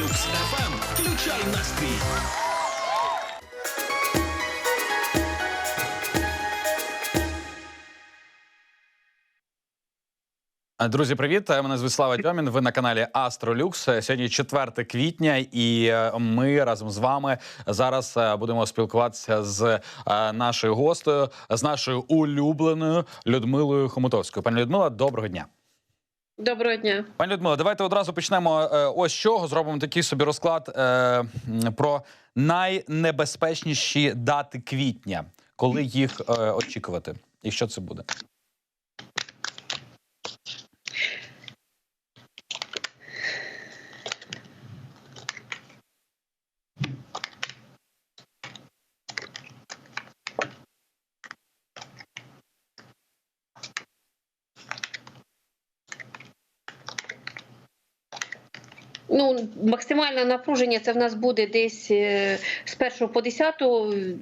Люкс ФМ. Включай настрій. Друзі, привіт! Мене звуть Слава Дьомін. Ви на каналі Астролюкс. Сьогодні 4 квітня, і е, ми разом з вами зараз е, будемо спілкуватися з е, нашою гостею, з нашою улюбленою Людмилою Хомутовською. Пані Людмила, доброго дня. Доброго дня. Пані Людмила, давайте одразу почнемо. е, Ось чого зробимо такий собі розклад е, про найнебезпечніші дати квітня, коли їх е, очікувати, і що це буде. Ну, максимальне напруження це в нас буде десь е, з 1 по 10.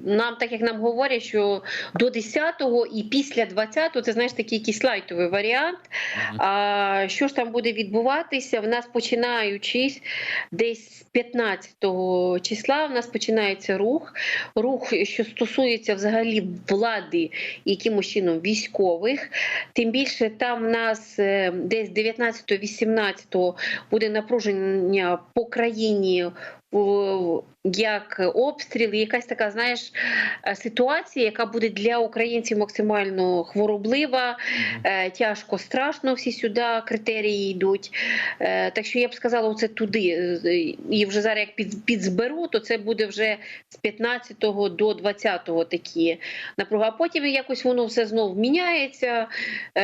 Нам, так як нам говорять, що до 10 і після 20 це знаєш такий якийсь лайтовий варіант. А що ж там буде відбуватися? В нас починаючись десь з 15 числа, в нас починається рух. Рух, що стосується взагалі влади якимось чином військових. Тим більше там в нас е, десь 19-18 буде напруження по країні. Як обстріли, якась така, знаєш, е, ситуація, яка буде для українців максимально хвороблива, е, тяжко, страшно. Всі сюди критерії йдуть. Е, Так що я б сказала, оце туди. І вже зараз як під, підзберу, то це буде вже з 15 до 20 такі напруги. А потім якось воно все знов міняється,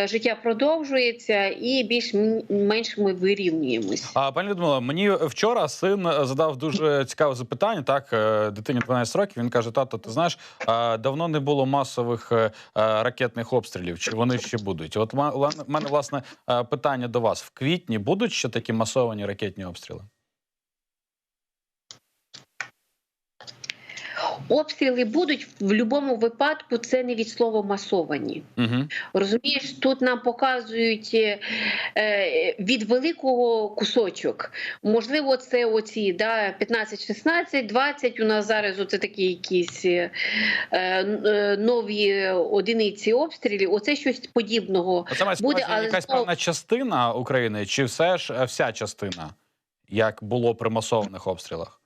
життя продовжується, і більш-менш ми вирівнюємось. А пані Людмила, мені вчора син задав дуже цікаве запитання. Так, е, дитині 12 років. Він каже: тато, ти знаєш, давно не було масових е, е, ракетних обстрілів. Чи вони ще будуть? От мене власне питання до вас: в квітні будуть ще такі масовані ракетні обстріли? Обстріли будуть в будь-якому випадку. Це не від слова масовані. Угу. Розумієш, тут нам показують е, е, від великого кусочок. Можливо, це оці да, 15, 16, 20. У нас зараз оце такі якісь е, нові одиниці обстрілів. Оце щось подібного. Це має Буде, буде, але якась знову- певна частина України, чи все ж вся частина, як було при масованих обстрілах?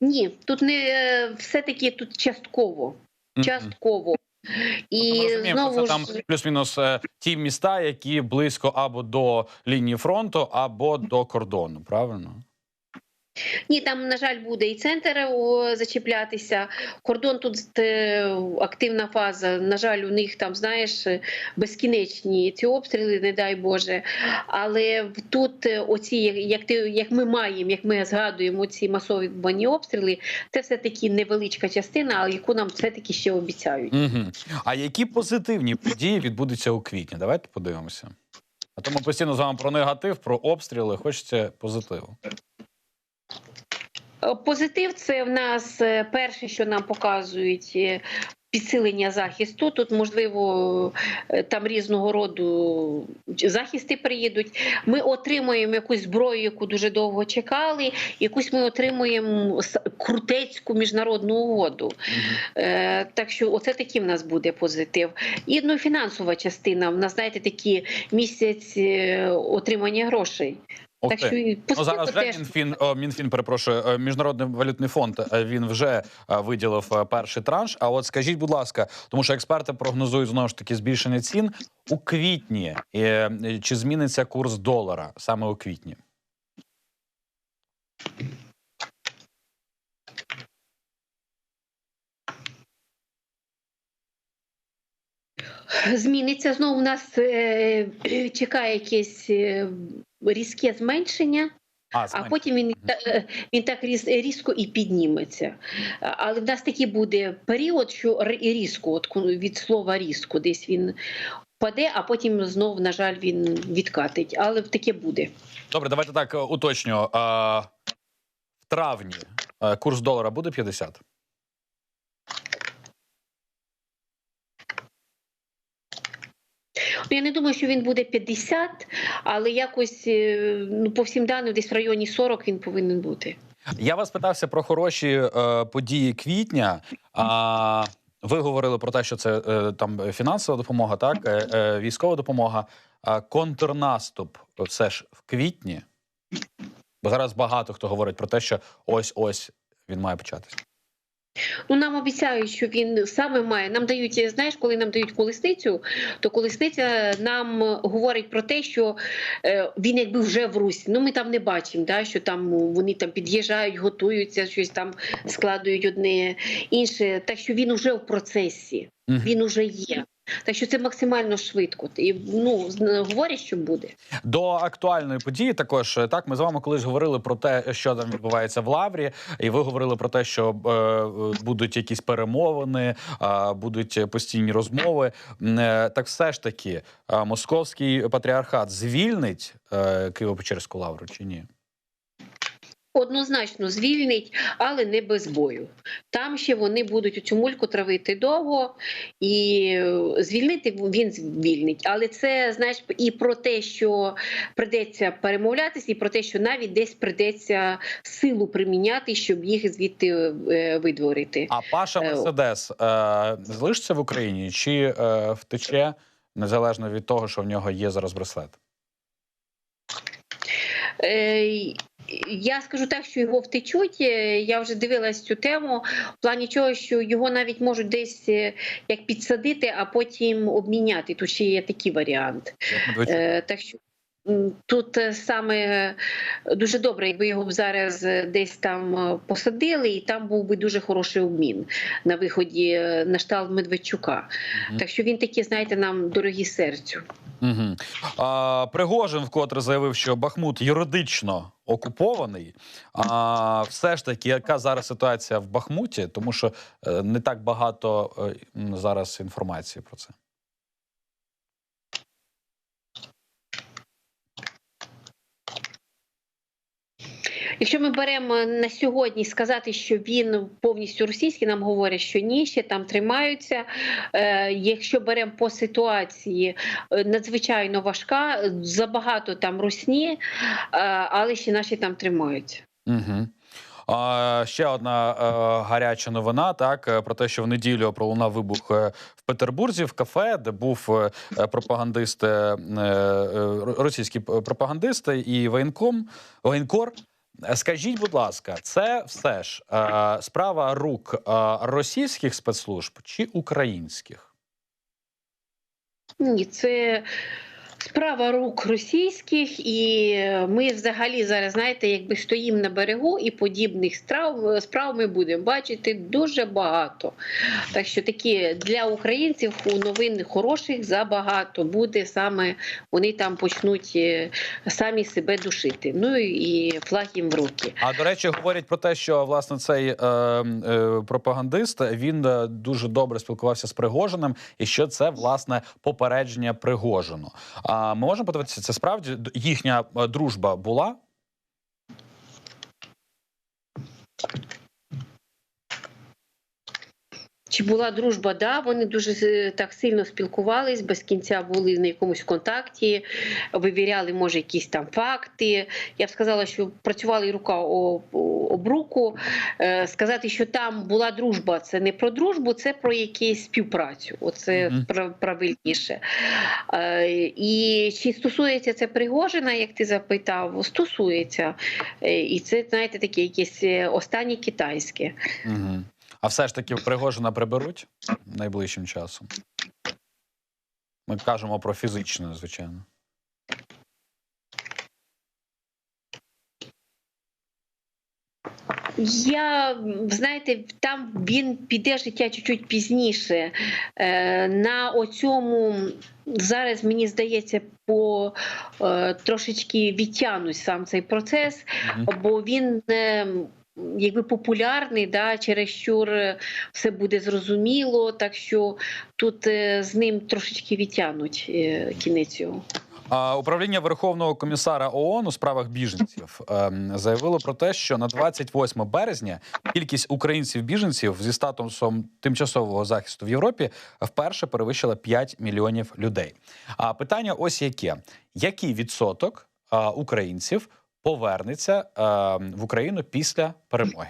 Ні, тут не е, все-таки тут частково. Частково. І ну, ми розуміємо, знову це там плюс-мінус е, ті міста, які близько або до лінії фронту, або до кордону. Правильно? Ні, там, на жаль, буде і центр зачіплятися. Кордон тут е, активна фаза. На жаль, у них там, знаєш, е, безкінечні ці обстріли, не дай Боже. Але тут е, оці, як- ти як ми маємо, як ми згадуємо ці масові бані обстріли, це все таки невеличка частина, яку нам все таки ще обіцяють. Угу. А які позитивні події відбудуться у квітні? Давайте подивимося. А то ми постійно з вами про негатив, про обстріли. Хочеться позитиву. Е, Позитив це в нас е, перше, що нам показують. е, Підсилення захисту тут можливо там різного роду захисти приїдуть. Ми отримуємо якусь зброю, яку дуже довго чекали. Якусь ми отримуємо крутецьку міжнародну угоду. Е, так що, оце такий в нас буде позитив. І ну, фінансова частина. В нас знаєте, такі місяць отримання грошей. Так що і Ну, зараз вже теж Мінфін, о, Мінфін, перепрошую, е, Міжнародний валютний фонд. е, Він вже е, виділив перший транш. А от скажіть, будь ласка, тому що експерти прогнозують знову ж таки збільшення цін у квітні. Чи зміниться курс долара саме у квітні? Зміниться знову. У нас е, чекає якесь е, різке зменшення, а зменшення. потім він, е, він так різ, різко і підніметься. Але в нас такий буде період, що різко, от від слова різко, десь він впаде, а потім знов, на жаль, він відкатить. Але таке буде. Добре, давайте так е, уточню. В травні е, курс долара буде 50? Ну, я не думаю, що він буде 50, але якось е, ну, по всім даним, десь в районі 40 він повинен бути. Я вас питався про хороші е, події квітня. А ви говорили про те, що це е, там фінансова допомога, так е, е, військова допомога. А контрнаступ все ж в квітні. Бо зараз багато хто говорить про те, що ось ось він має початися. Ну, нам обіцяють, що він саме має. Нам дають, знаєш, коли нам дають колесницю, то колесниця нам говорить про те, що е, він якби вже в Русі. Ну, ми там не бачимо, да, що там вони там під'їжджають, готуються, щось там складують одне інше. Так що він вже в процесі, він уже є. Так що це максимально швидко. І ну з- говорять, що буде. До актуальної події також е, так. Ми з вами колись говорили про те, що там відбувається в Лаврі, і ви говорили про те, що е, е, будуть якісь перемовини, е, будуть постійні розмови. Е, так, все ж таки, е, московський патріархат звільнить е, Києво-Печерську лавру чи ні? Однозначно звільнить, але не без бою. Там ще вони будуть цю мульку травити довго, і е, звільнити він звільнить. Але це знаєш і про те, що придеться перемовлятися, і про те, що навіть десь придеться силу приміняти, щоб їх звідти е, видворити. А Паша Е, Мерседес е, залишиться в Україні чи е, втече незалежно від того, що в нього є зараз браслет? Я скажу так, що його втечуть. Е, Я вже дивилась цю тему в плані чого, що його навіть можуть десь е, як підсадити, а потім обміняти. Тут ще є такий варіант. Е, Так що тут е, саме е, дуже добре, якби його б зараз е, десь там посадили, і там був би дуже хороший обмін на виході на штал Медведчука. Мгм. Так що він такий, знаєте, нам дорогі серцю. Угу. А, Пригожин вкотре заявив, що Бахмут юридично окупований. А все ж таки, яка зараз ситуація в Бахмуті, тому що не так багато зараз інформації про це. Якщо ми беремо на сьогодні сказати, що він повністю російський, нам говорять, що ні, ще там тримаються. Е, якщо беремо по ситуації, е, надзвичайно важка, забагато там русні, е, але ще наші там тримаються. Угу. А, ще одна е, гаряча новина, так про те, що в неділю пролунав вибух в Петербурзі в кафе, де був пропагандист, російський пропагандист і воєнком, воєнкор. Скажіть, будь ласка, це все ж е, справа рук е, російських спецслужб чи українських? Ні, це справа рук російських, і ми взагалі зараз, знаєте, якби стоїмо на берегу, і подібних справ, справ ми будемо бачити дуже багато. Так що такі для українців у новин хороших забагато буде саме вони там почнуть е, самі себе душити. Ну і флаг їм в руки. А до речі, говорять про те, що власне цей е, е, пропагандист він е, дуже добре спілкувався з Пригожиним, і що це власне попередження Пригожину. А ми можемо подивитися, це справді їхня е, дружба була? Чи була дружба? Да, вони дуже так сильно спілкувались, без кінця були на якомусь контакті, вивіряли, може, якісь там факти. Я б сказала, що працювали рука об, руку. Е, Сказати, що там була дружба, це не про дружбу, це про якусь співпрацю. Оце прав- правильніше. Е, І чи стосується це Пригожина, як ти запитав, стосується. Е, І це, знаєте, таке якесь останнє китайське. Угу. А все ж таки Пригожина приберуть найближчим часом. Ми кажемо про фізичне, звичайно. Я знаєте, там він піде життя чуть-чуть пізніше. Е, на оцьому зараз мені здається, по е, трошечки відтягнуть сам цей процес, бо він. Якби популярний, да, чересчур е, все буде зрозуміло, так що тут е, з ним трошечки відтягнуть е, кінець. Управління Верховного комісара ООН у справах біженців ем, заявило про те, що на 28 березня кількість українців-біженців зі статусом тимчасового захисту в Європі вперше перевищила 5 мільйонів людей. А питання ось яке: який відсоток українців повернеться а, в Україну після перемоги?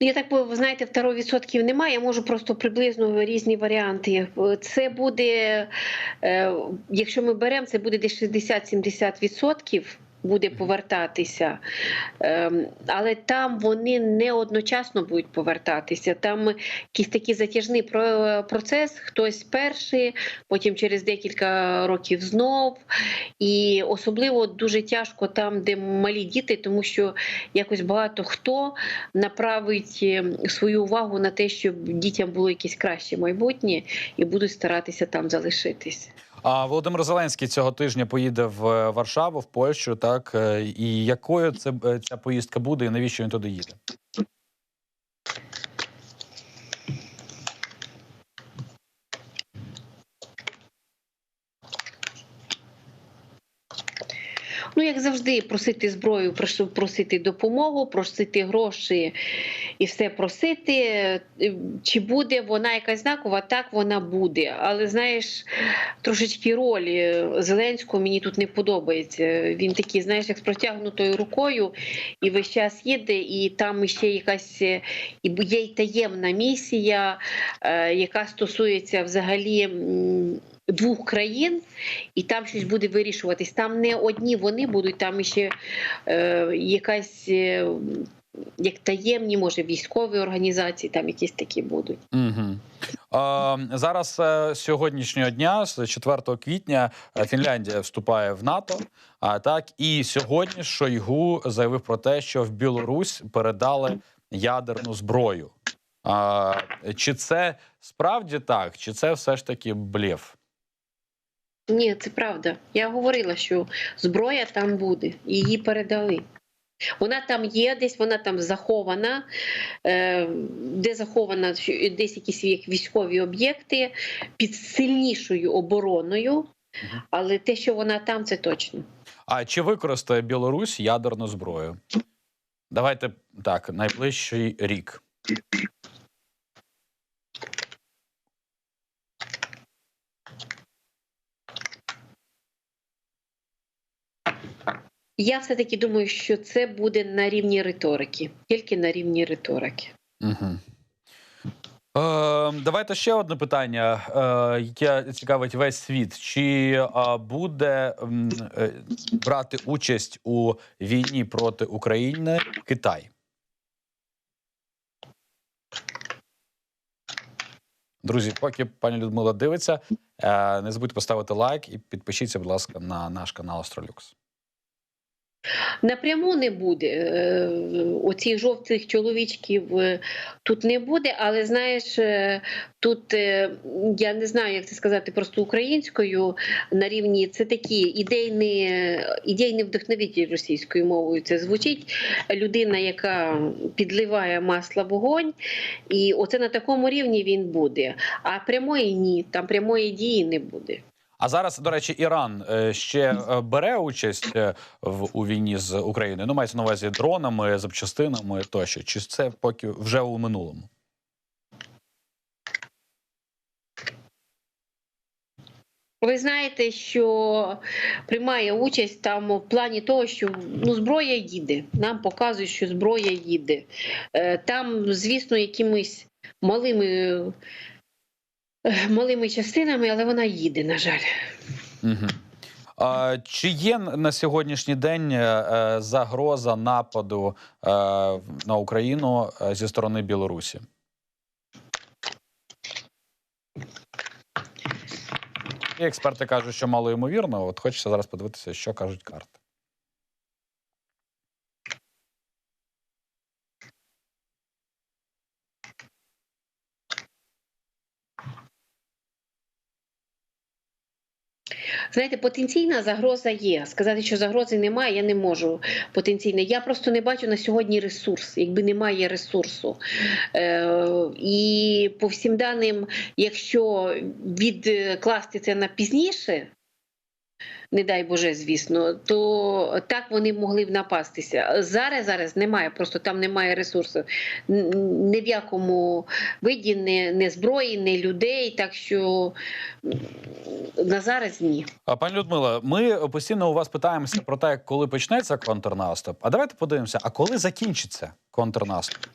Я так ви знаєте, второго відсотків немає. Я можу просто приблизно різні варіанти. Це буде, е, якщо ми беремо, це буде десь 60-70 відсотків. Буде повертатися, Ем, але там вони не одночасно будуть повертатися. Там якийсь такий затяжний процес. Хтось перший, потім через декілька років знов. І особливо дуже тяжко там, де малі діти, тому що якось багато хто направить е, свою увагу на те, щоб дітям було якесь краще майбутнє, і будуть старатися там залишитись. А Володимир Зеленський цього тижня поїде в е, Варшаву, в Польщу. Так е, і якою це е, ця поїздка буде, і навіщо він туди їде? Ну, як завжди, просити зброю, просити допомогу, просити гроші і все просити. Е, Чи буде вона якась знакова? Так вона буде. Але знаєш, трошечки роль Зеленського мені тут не подобається. Він такий, знаєш, як з протягнутою рукою, і весь час їде, і там ще якась е, є й таємна місія, е, яка стосується взагалі. Двох країн, і там щось буде вирішуватись. Там не одні вони будуть, там ще е, якась е, як таємні, може, військові організації, там якісь такі будуть. Угу. Е, зараз е, з сьогоднішнього дня, з 4 квітня, е, Фінляндія вступає в НАТО. А так і сьогодні Шойгу заявив про те, що в Білорусь передали ядерну зброю. А, чи це справді так, чи це все ж таки блєв? Ні, це правда. Я говорила, що зброя там буде, її передали. Вона там є, десь вона там захована, е, де захована десь якісь військові об'єкти під сильнішою обороною, але те, що вона там, це точно. А чи використає Білорусь ядерну зброю? Давайте так, найближчий рік. Я все-таки думаю, що це буде на рівні риторики, тільки на рівні риторики. Угу. Давайте ще одне питання, е, яке цікавить весь світ. Чи е, буде брати участь у війні проти України Китай? Друзі, поки пані Людмила дивиться, не забудьте поставити лайк і підпишіться, будь ласка, на наш канал Астролюкс. Напряму не буде. Е, Оцих жовтих чоловічків е, тут не буде, але знаєш, е, тут я не знаю, як це сказати просто українською на рівні. Це такі ідейні, ідейні вдохновитель російською мовою. Це звучить людина, яка підливає масло вогонь, і оце на такому рівні він буде. А прямої ні, там прямої дії не буде. А зараз, до речі, Іран е, ще е, бере участь е, у війні з Україною. Ну, мається на увазі дронами, запчастинами тощо. Чи це поки вже у минулому? Ви знаєте, що приймає участь там в плані того, що ну, зброя їде. Нам показують, що зброя їде. Там, звісно, якимись малими, малими частинами, але вона їде, на жаль. Угу. А, чи є на сьогоднішній день е, е, загроза нападу е, на Україну зі сторони Білорусі? І експерти кажуть, що мало ймовірно. От хочеться зараз подивитися, що кажуть карти. Знаєте, потенційна загроза є. Сказати, що загрози немає, я не можу. Потенційно. Я просто не бачу на сьогодні ресурс, якби немає ресурсу. Е, і по всім даним, якщо відкласти це на пізніше. Не дай Боже, звісно, то так вони могли б напастися. Зараз зараз немає, просто там немає ресурсів. Ні в якому виді, не, не зброї, не людей. Так що на зараз ні. А, Пані Людмила, ми постійно у вас питаємося про те, коли почнеться контрнаступ. А давайте подивимося, а коли закінчиться контрнаступ?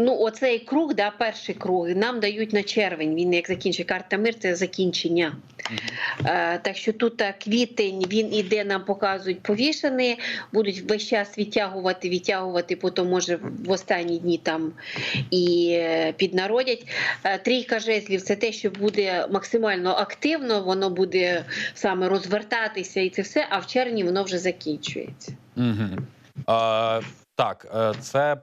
Ну, оцей круг, да, перший круг, нам дають на червень. Він як закінчить карта мир, це закінчення. Е, так що тут квітень він іде, нам показують повішений, будуть весь час відтягувати, відтягувати, потім може в останні дні там і е, піднародять. Е, Трійка жезлів це те, що буде максимально активно, воно буде саме розвертатися і це все, а в червні воно вже закінчується. Угу. А, так, е, це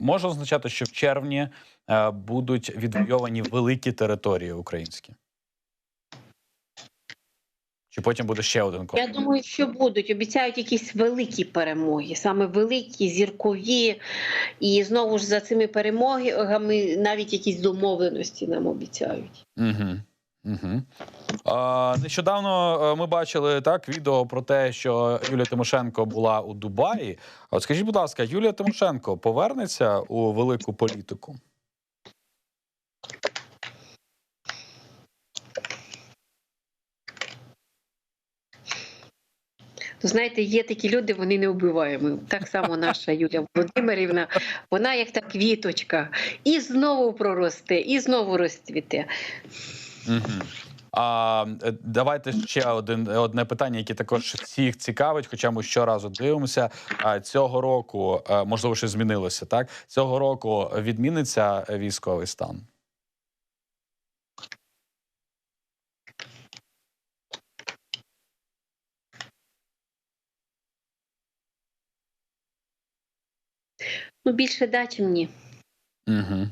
може означати, що в червні е, будуть відвойовані великі території українські. Чи потім буде ще один Я думаю, що будуть. Обіцяють якісь великі перемоги, саме великі, зіркові. І знову ж за цими перемогами навіть якісь домовленості нам обіцяють. Угу. Угу. А, нещодавно е, ми бачили так відео про те, що Юлія Тимошенко була у Дубаї. От скажіть, будь ласка, Юлія Тимошенко повернеться у велику політику? Знаєте, є такі люди, вони не вбиваємо. Так само наша Юлія Володимирівна, вона як та квіточка, і знову проросте, і знову розцвіте. Угу. А е, давайте ще один одне питання, яке також всіх цікавить, хоча ми щоразу дивимося. А цього року е, можливо щось змінилося. Так цього року відміниться військовий стан. Ну, більше да, чим ні. Угу.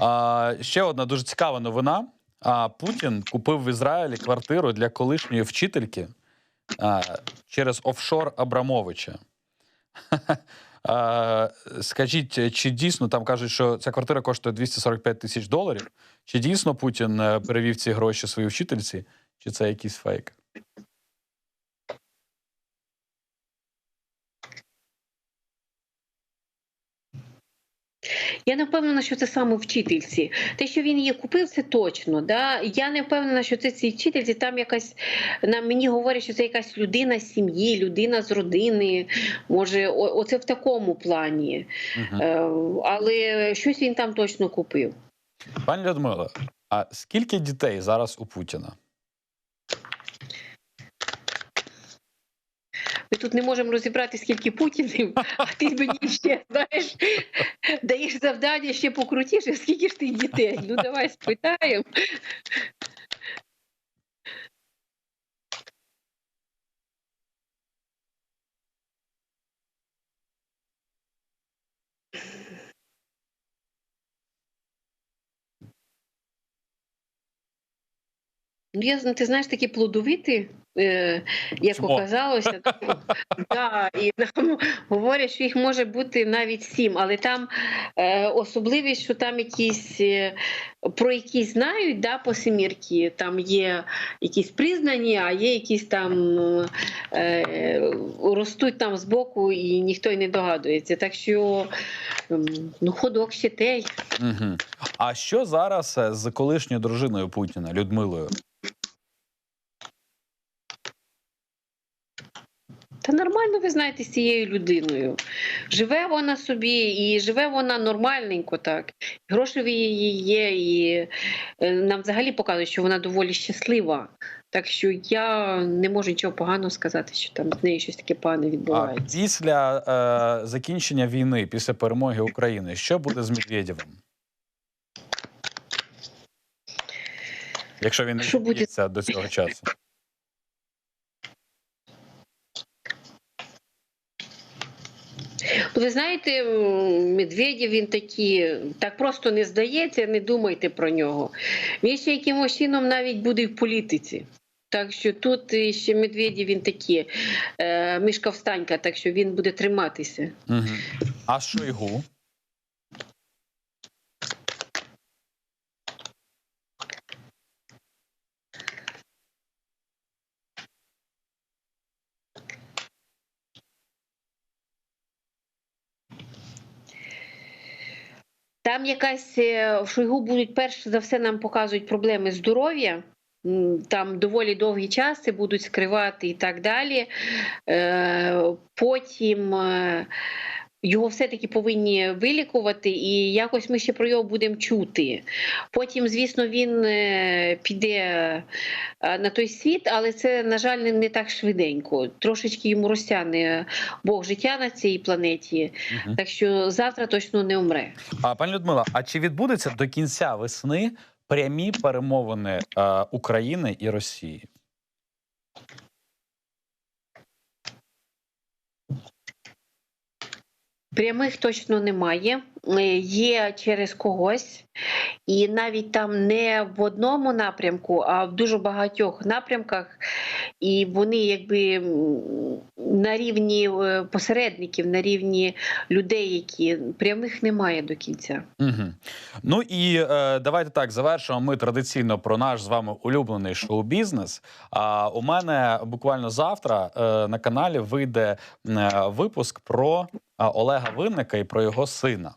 А, ще одна дуже цікава новина. А, Путін купив в Ізраїлі квартиру для колишньої вчительки а, через офшор Абрамовича. А, скажіть, чи дійсно там кажуть, що ця квартира коштує 245 тисяч доларів? Чи дійсно Путін е, перевів ці гроші своїй вчительці, чи це якийсь фейк? Я не впевнена, що це саме вчительці. Те, що він її купив, це точно. Да? Я не впевнена, що це ці вчительці. Там якась на мені говорять, що це якась людина з сім'ї, людина з родини. Може, о- оце в такому плані. Угу. Е, але щось він там точно купив. Пані Людмила, а скільки дітей зараз у Путіна? Ми тут не можемо розібрати, скільки путінів, а ти мені ще знаєш, даєш завдання ще покрутіше, скільки ж ти дітей. Ну давай спитаємо. Ну, я, ти знаєш, такі плодовиті, як Чмо. оказалося. да, і нам говорять, що їх може бути навіть сім, але там е, особливість, що там якісь е, про якісь знають да, по семірки, там є якісь признані, а є якісь там е, ростуть там збоку і ніхто й не догадується. Так що ем, ну, ходок ще той. Угу. А що зараз е, з колишньою дружиною Путіна Людмилою? Та нормально, ви знаєте, з цією людиною. Живе вона собі, і живе вона нормальненько так. Гроші в її є, і е, нам взагалі показують, що вона доволі щаслива. Так що я не можу нічого поганого сказати, що там з нею щось таке погане А відбувається. після е, закінчення війни, після перемоги України, що буде з Медведєвим? Якщо він не Що буде? до цього часу. Ви знаєте, Медведєв він такий, так просто не здається, не думайте про нього. Він ще якимось чином навіть буде в політиці. Так що тут ще Медведєв він такий, е, мішка встанька, так що він буде триматися. Угу. А Шойгу? Там якась е, в Шойгу будуть перш за все нам показують проблеми здоров'я. Там доволі довгі часи будуть скривати і так далі. Е, Потім е, його все-таки повинні вилікувати, і якось ми ще про його будемо чути. Потім, звісно, він е, піде е, на той світ, але це, на жаль, не, не так швиденько. Трошечки йому розтягне Бог життя на цій планеті. Угу. Так що завтра точно не умре. А пані Людмила, а чи відбудеться до кінця весни прямі перемовини е, України і Росії? Прямих точно немає. Е, Є через когось, і навіть там не в одному напрямку, а в дуже багатьох напрямках. І вони якби на рівні е, посередників, на рівні людей, які прямих немає до кінця. Угу. Ну і е, давайте так завершимо. Ми традиційно про наш з вами улюблений шоу-бізнес. А у мене буквально завтра е, на каналі вийде е, випуск про е, Олега Винника і про його сина.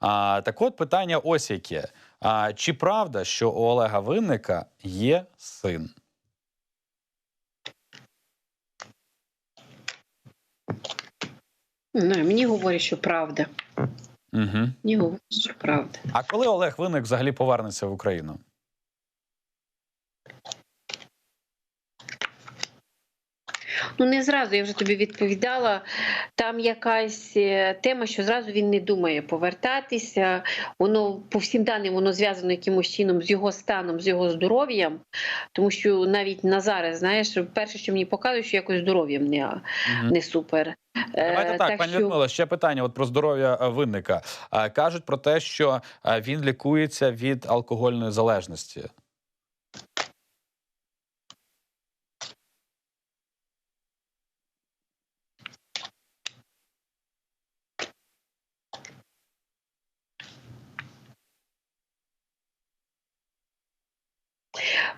А, так от питання ось яке. А, чи правда, що у Олега Винника є син? Ну, мені говорять, що правда. Угу. Мені говорять, що правда. А коли Олег Виник взагалі повернеться в Україну? Ну не зразу я вже тобі відповідала. Там якась е, тема, що зразу він не думає повертатися. Воно по всім даним воно зв'язано якимось чином з його станом, з його здоров'ям. Тому що навіть на зараз, знаєш, перше, що мені показує, що якось здоров'ям не, не супер. Давайте Е, так, пані Людмила, ще питання от про здоров'я е, винника. Е, Кажуть про те, що е, він лікується від алкогольної залежності.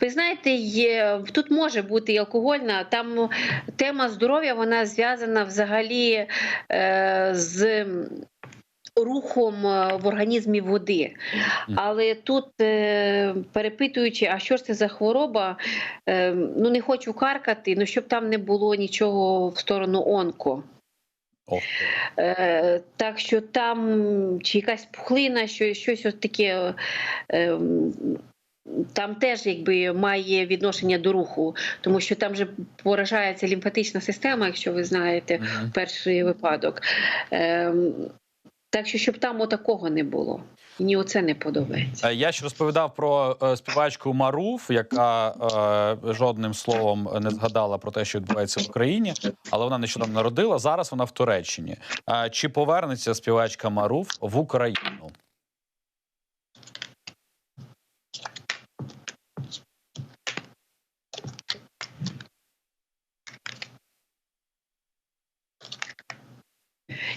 Ви знаєте, є, тут може бути і алкогольна. Там тема здоров'я вона зв'язана взагалі е, з рухом е, в організмі води. Але тут, е, перепитуючи, а що ж це за хвороба, е, ну не хочу каркати, ну щоб там не було нічого в сторону онко. Е, так що там чи якась пухлина, що, щось от таке. Е, там теж якби має відношення до руху, тому що там же поражається лімфатична система, якщо ви знаєте, мгм. перший випадок. Ем, так що, щоб там отакого не було. Мені оце не подобається. Е, Я ж розповідав про е, співачку Маруф, яка е, жодним словом не згадала про те, що відбувається в Україні, але вона нещодавно народила. Зараз вона в Туреччині. Е, чи повернеться співачка Маруф в Україну?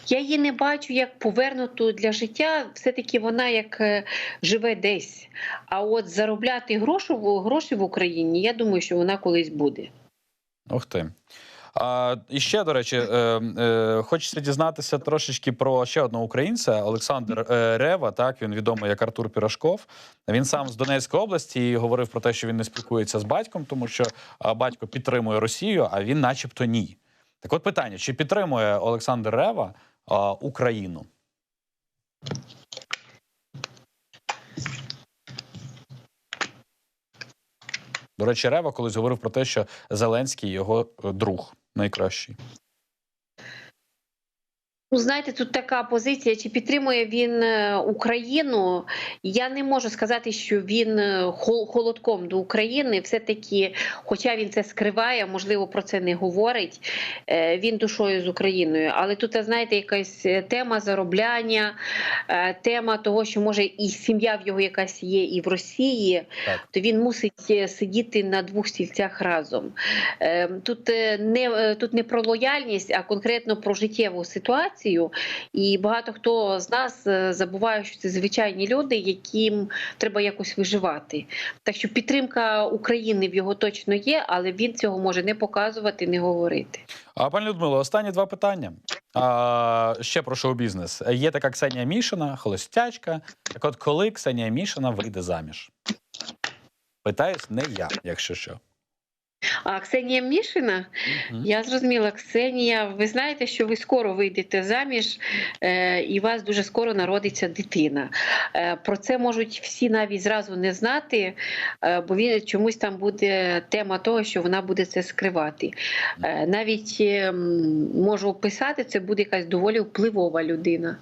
Я її не бачу як повернуту для життя. Все-таки вона як е, живе десь. А от заробляти гроші, гроші в Україні, я думаю, що вона колись буде. Ух ти. А, і ще, до речі, е, е, хочеться дізнатися трошечки про ще одного українця Олександр е, Рева. Так він відомий як Артур Пірашков. Він сам з Донецької області і говорив про те, що він не спілкується з батьком, тому що батько підтримує Росію, а він, начебто, ні. Так, от питання: чи підтримує Олександр Рева Україну? До речі, Рева колись говорив про те, що Зеленський його е, друг найкращий. Ну, знаєте, тут така позиція, чи підтримує він е, Україну. Я не можу сказати, що він е, холодком до України. Все-таки, хоча він це скриває, можливо, про це не говорить. е, Він душою з Україною. Але тут, знаєте, якась тема заробляння, тема того, що може і сім'я в його якась є, і в Росії, Так. то він мусить сидіти на двох стільцях разом. Е, Тут не тут не про лояльність, а конкретно про життєву ситуацію. І багато хто з нас е, забуває, що це звичайні люди, яким треба якось виживати. Так що підтримка України в його точно є, але він цього може не показувати, не говорити. А пані Людмило, останні два питання. А, ще про шоу-бізнес. Є така Ксенія Мішина, холостячка. Так от, коли Ксенія Мішина вийде заміж? Питаюсь не я, якщо що. А Ксенія Мішина, Мгм. я зрозуміла, Ксенія, ви знаєте, що ви скоро вийдете заміж, е, і у вас дуже скоро народиться дитина. Е, про це можуть всі навіть зразу не знати, е, бо він чомусь там буде тема того, що вона буде це скривати. Е, навіть е, можу описати, це буде якась доволі впливова людина.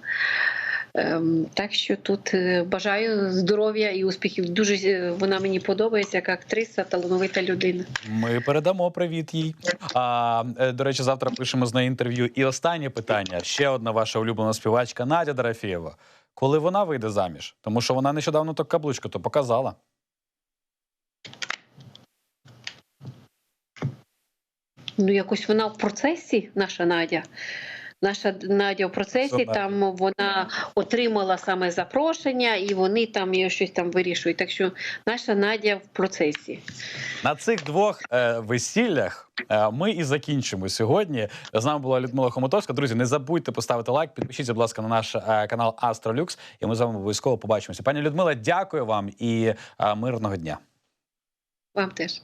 Ем, Так що тут е, бажаю здоров'я і успіхів. Дуже е, вона мені подобається як актриса, талановита людина. Ми передамо привіт їй. А, е, до речі, завтра пишемо з нею інтерв'ю. І останнє питання: ще одна ваша улюблена співачка Надя Дорофєєва. Коли вона вийде заміж? Тому що вона нещодавно то каблучку то показала. Ну, якось вона в процесі, наша Надя. Наша Надя в процесі, там вона отримала саме запрошення, і вони там її щось там вирішують. Так що наша Надя в процесі. На цих двох е, весіллях е, ми і закінчимо сьогодні. З нами була Людмила Хомотовська. Друзі, не забудьте поставити лайк, підпишіться, будь ласка, на наш е, канал Астролюкс, і ми з вами обов'язково побачимося. Пані Людмила, дякую вам і е, мирного дня. Вам теж.